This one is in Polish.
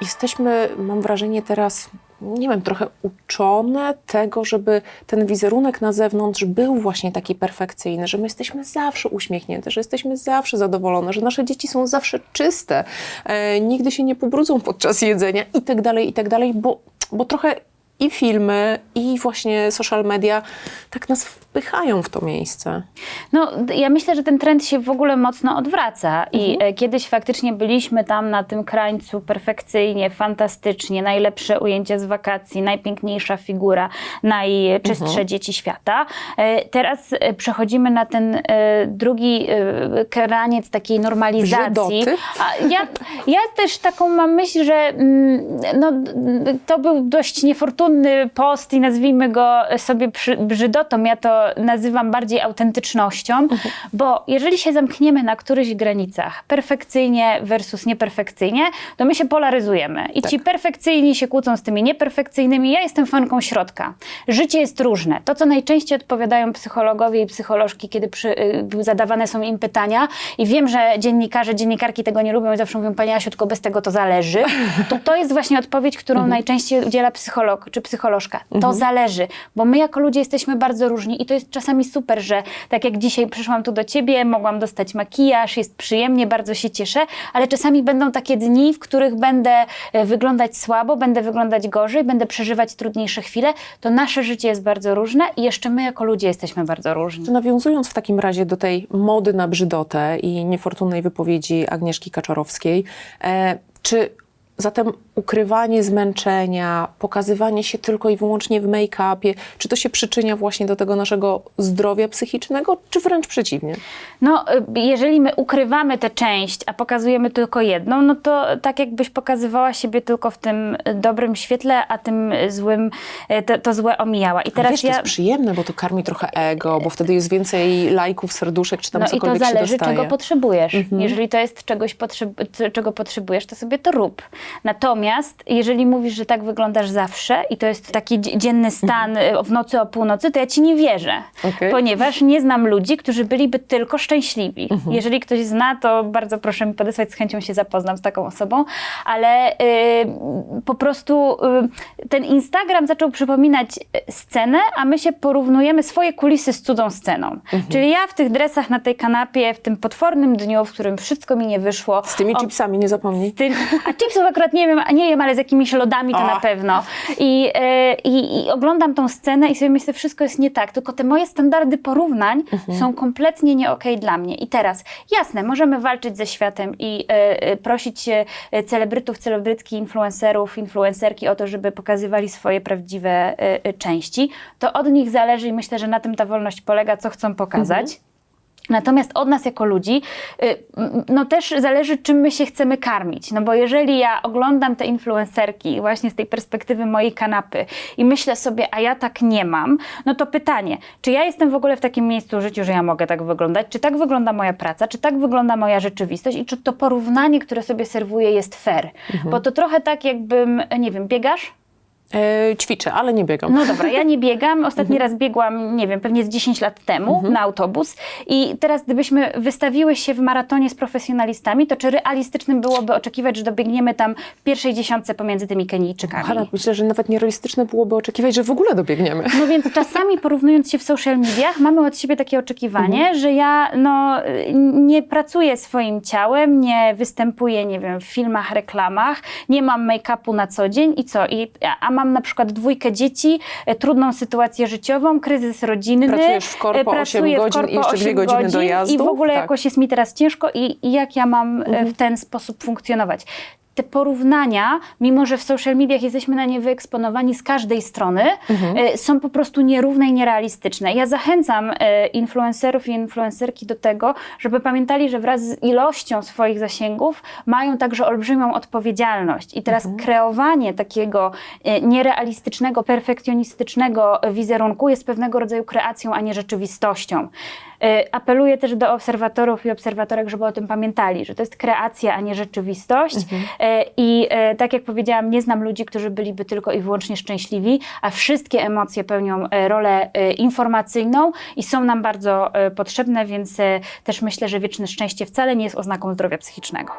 jesteśmy, mam wrażenie, teraz, nie wiem, trochę uczone tego, żeby ten wizerunek na zewnątrz był właśnie taki perfekcyjny, że my jesteśmy zawsze uśmiechnięte, że jesteśmy zawsze zadowolone, że nasze dzieci są zawsze czyste, e, nigdy się nie pobrudzą podczas jedzenia i tak dalej, i tak dalej, bo, bo trochę i filmy, i właśnie social media tak nas wpychają w to miejsce. No, ja myślę, że ten trend się w ogóle mocno odwraca i e, kiedyś faktycznie byliśmy tam na tym krańcu perfekcyjnie, fantastycznie, najlepsze ujęcie z wakacji, najpiękniejsza figura, najczystsze dzieci świata. E, Teraz e, przechodzimy na ten drugi kraniec takiej normalizacji. Brzydoty? A ja, ja też taką mam myśl, że mm, no, to był dość niefortunny post i nazwijmy go sobie brzydotą. Ja to nazywam bardziej autentycznością, bo jeżeli się zamkniemy na którychś granicach, perfekcyjnie versus nieperfekcyjnie, to my się polaryzujemy. I ci perfekcyjni się kłócą z tymi nieperfekcyjnymi. Ja jestem fanką środka. Życie jest różne. To, co najczęściej odpowiadają psychologowie i psycholożki, kiedy przy, y, zadawane są im pytania i wiem, że dziennikarze, dziennikarki tego nie lubią i zawsze mówią, Pani Asiu, tylko bez tego to zależy, to to jest właśnie odpowiedź, którą najczęściej udziela psycholog czy psycholożka. To zależy, bo my jako ludzie jesteśmy bardzo różni i to jest czasami super, że tak jak dzisiaj przyszłam tu do Ciebie, mogłam dostać makijaż, jest przyjemnie, bardzo się cieszę, ale czasami będą takie dni, w których będę e, wyglądać słabo, będę wyglądać gorzej, będę przeżywać trudniejsze chwile. To nasze życie jest bardzo różne i jeszcze my jako ludzie jesteśmy bardzo różni. To Nawiązując w takim razie do tej mody na brzydotę i niefortunnej wypowiedzi Agnieszki Kaczorowskiej, e, czy zatem ukrywanie zmęczenia, pokazywanie się tylko i wyłącznie w make-upie, czy to się przyczynia właśnie do tego naszego zdrowia psychicznego, czy wręcz przeciwnie? No, y, jeżeli my ukrywamy tę część, a pokazujemy tylko jedną, no to tak jakbyś pokazywała siebie tylko w tym y, dobrym świetle, a tym y, złym, to, to złe omijała. I teraz Wiesz, to ja... jest przyjemne, bo to karmi trochę ego, bo wtedy jest więcej lajków, serduszek, czy tam No i to cokolwiek się zależy, czego potrzebujesz. Mhm. Jeżeli to jest czegoś, potrzeb- czego potrzebujesz, to sobie to rób. Natomiast jeżeli mówisz, że tak wyglądasz zawsze i to jest taki dzie- dzienny stan y, w nocy o północy, to ja ci nie wierzę. Mhm. Okej. Ponieważ nie znam ludzi, którzy byliby tylko szczęśliwi. Mhm. Jeżeli ktoś zna, to bardzo proszę mi podesłać, z chęcią się zapoznam z taką osobą, ale y, po prostu y, ten Instagram zaczął przypominać scenę, a my się porównujemy swoje kulisy z cudzą sceną. Mhm. Czyli ja w tych dresach na tej kanapie, w tym potwornym dniu, w którym wszystko mi nie wyszło. Z tymi o- chipsami nie zapomnij. tym, a chipsów akurat nie wiem, nie jem, ale z jakimiś lodami to A. na pewno. I, e, i, I oglądam tą scenę i sobie myślę, wszystko jest nie tak, tylko te moje standardy porównań Mhm. są kompletnie nie okej dla mnie. I teraz, jasne, możemy walczyć ze światem i e, e, prosić celebrytów, celebrytki, influencerów, influencerki o to, żeby pokazywali swoje prawdziwe e, e, części. To od nich zależy i myślę, że na tym ta wolność polega, co chcą pokazać. Natomiast od nas jako ludzi, y, no też zależy, czym my się chcemy karmić. No bo jeżeli ja oglądam te influencerki właśnie z tej perspektywy mojej kanapy i myślę sobie, a ja tak nie mam, no to pytanie, czy ja jestem w ogóle w takim miejscu w życiu, że ja mogę tak wyglądać? Czy tak wygląda moja praca? Czy tak wygląda moja rzeczywistość? I czy to porównanie, które sobie serwuję jest fair? Bo to trochę tak jakbym, nie wiem, biegasz? E, ćwiczę, ale nie biegam. No dobra, ja nie biegam. Ostatni raz biegłam, nie wiem, pewnie z 10 lat temu na autobus. I teraz, gdybyśmy wystawiły się w maratonie z profesjonalistami, to czy realistycznym byłoby oczekiwać, że dobiegniemy tam w pierwszej dziesiątce pomiędzy tymi Kenijczykami? Hanna, myślę, że nawet nierealistyczne byłoby oczekiwać, że w ogóle dobiegniemy. No więc czasami porównując się w social mediach, mamy od siebie takie oczekiwanie, że ja no, nie pracuję swoim ciałem, nie występuję, nie wiem, w filmach, reklamach, nie mam make-upu na co dzień i co? I, a mam na przykład dwójkę dzieci, e, trudną sytuację życiową, kryzys rodzinny. Pracujesz w korpo e, 8 pracuję w godzin i korpo jeszcze 8 dwie godziny godzin dojazdów, I w ogóle tak. jakoś jest mi teraz ciężko i, i jak ja mam e, w ten sposób funkcjonować te porównania, mimo że w social mediach jesteśmy na nie wyeksponowani z każdej strony, e, są po prostu nierówne i nierealistyczne. Ja zachęcam e, influencerów i influencerki do tego, żeby pamiętali, że wraz z ilością swoich zasięgów mają także olbrzymią odpowiedzialność. I teraz kreowanie takiego e, nierealistycznego, perfekcjonistycznego wizerunku jest pewnego rodzaju kreacją, a nie rzeczywistością. E, Apeluję też do obserwatorów i obserwatorek, żeby o tym pamiętali, że to jest kreacja, a nie rzeczywistość. E, I e, tak jak powiedziałam, nie znam ludzi, którzy byliby tylko i wyłącznie szczęśliwi, a wszystkie emocje pełnią rolę informacyjną i są nam bardzo potrzebne, więc też myślę, że wieczne szczęście wcale nie jest oznaką zdrowia psychicznego.